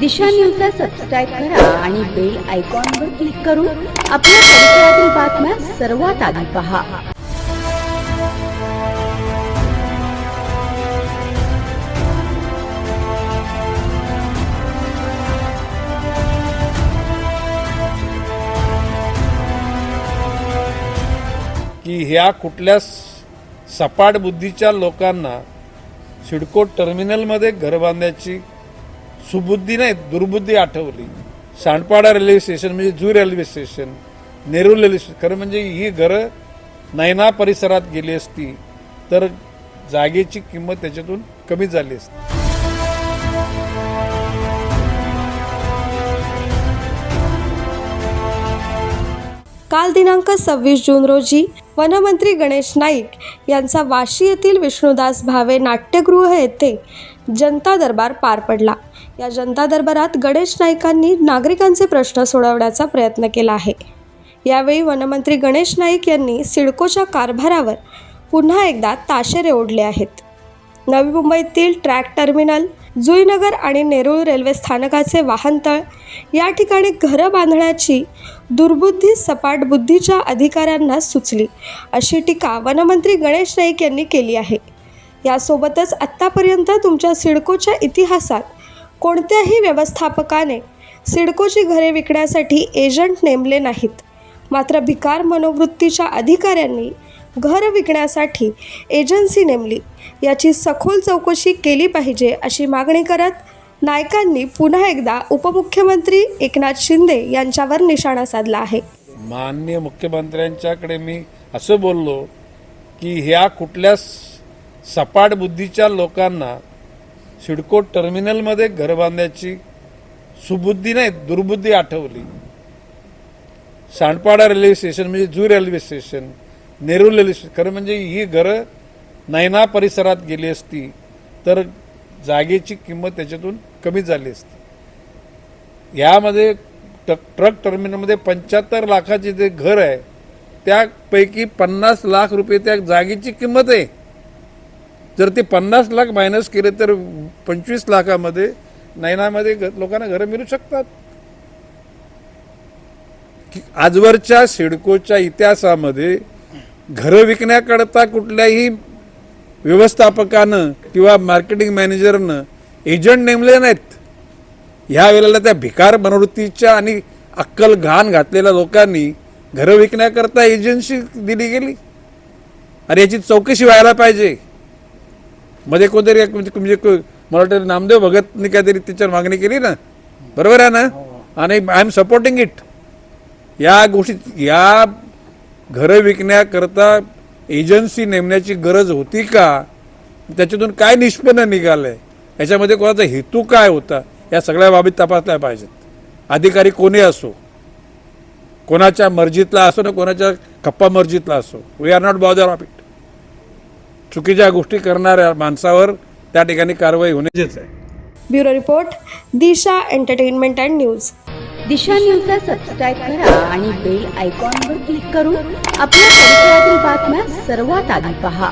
दिशा न्यूजला सबस्क्राईब करा आणि बेल आयकॉनवर क्लिक करून आपल्या परिसरातील बातम्या सर्वात आधी पहा. की ह्या कुठल्या सपाट बुद्धीच्या लोकांना सिडको टर्मिनलमध्ये घर बांधण्याची सुबुद्धी नाही दुर्बुद्धी आठवली. सांडपाडा रेल्वे स्टेशन म्हणजे जू railway station Nerul railway station खरं म्हणजे ही घरं नैना परिसरात गेली असती तर जागेची किंमत त्याच्यातून कमी झाली असती. काल दिनांक सव्वीस जून रोजी वनमंत्री गणेश नाईक यांचा वाशी येथील विष्णुदास भावे नाट्यगृह येथे जनता दरबार पार पडला. या जनता दरबारात गणेश नाईकांनी नागरिकांचे प्रश्न सोडवण्याचा प्रयत्न केला आहे. यावेळी वनमंत्री गणेश नाईक यांनी सिडकोच्या कारभारावर पुन्हा एकदा ताशेरे ओढले आहेत. नवी मुंबईतील ट्रॅक टर्मिनल जुईनगर आणि नेरूळ रेल्वे स्थानकाचे वाहनतळ या ठिकाणी घरं बांधण्याची दुर्बुद्धी सपाट बुद्धीच्या अधिकाऱ्यांना सुचली अशी टीका वनमंत्री गणेश नाईक यांनी केली आहे. यासोबतच आत्तापर्यंत तुमच्या सिडकोच्या इतिहासात कोणत्याही व्यवस्थापकाने सिडकोची घरे विकण्यासाठी एजंट नेमले नाहीत. मात्र भिकार मनोवृत्तीच्या अधिकाऱ्यांनी घर विकण्यासाठी एजन्सी नेमली. याची सखोल चौकशी केली पाहिजे अशी मागणी करत नायकांनी पुन्हा एकदा उपमुख्यमंत्री एकनाथ शिंदे यांच्यावर निशाणा साधला आहे. माननीय मुख्यमंत्र्यांच्याकडे मी असं बोललो की ह्या कुठल्याच सपाट बुद्धीच्या लोकांना सिडको टर्मिनलमध्ये घर बांधण्याची सुबुद्धी नाही दुर्बुद्धी आठवली. सांडपाडा रेल्वे स्टेशन म्हणजे जू railway station Nerul railway station खरं म्हणजे ही घरं नैना परिसरात गेली असती तर जागेची किंमत त्याच्यातून कमी झाली असती. यामध्ये ट- ट्रक टर्मिनलमध्ये पंच्याहत्तर लाखाचे जे घर आहे त्यापैकी पन्नास लाख रुपये त्या जागेची किंमत आहे. जर ते पन्नास लाख मायनस केले तर पंचवीस लाखामध्ये नैनामध्ये लोकांना घरं मिळू शकतात. की आजवरच्या सिडकोच्या इतिहासामध्ये घरं विकण्याकरता कुठल्याही व्यवस्थापकानं किंवा मार्केटिंग मॅनेजरनं एजंट नेमले नाहीत. ह्या वेळेला त्या भिकार मनोवृत्तीच्या आणि अक्कल घाण घातलेल्या लोकांनी घरं विकण्याकरता एजन्सी दिली गेली. आणि याची चौकशी व्हायला पाहिजे. मध्ये कोणतरी एक म्हणजे म्हणजे मला वाटतं नामदेव भगतने काहीतरी त्याच्यावर मागणी केली ना. बरोबर आहे ना? आणि आय एम सपोर्टिंग इट या गोष्टी या घरं विकण्याकरता एजन्सी नेमण्याची गरज होती का? त्याच्यातून काय निष्पन्न निघालंय? याच्यामध्ये कोणाचा हेतू काय होता? या सगळ्या बाबी तपासल्या पाहिजेत. अधिकारी कोणी असो? कोणाच्या मर्जीतला असो ना कोणाच्या कप्पा मर्जीतला असो? We are not bother of it चुकीच्या गोष्टी करणाऱ्या माणसावर त्या ठिकाणी कारवाई होण्याचीच आहे. Bureau report Disha entertainment and news. Disha न्यूजला सबस्क्राईब करा आणि बेल आयकॉनवर क्लिक करून आपल्या परिसरातील बातम्या सर्वात आधी पहा.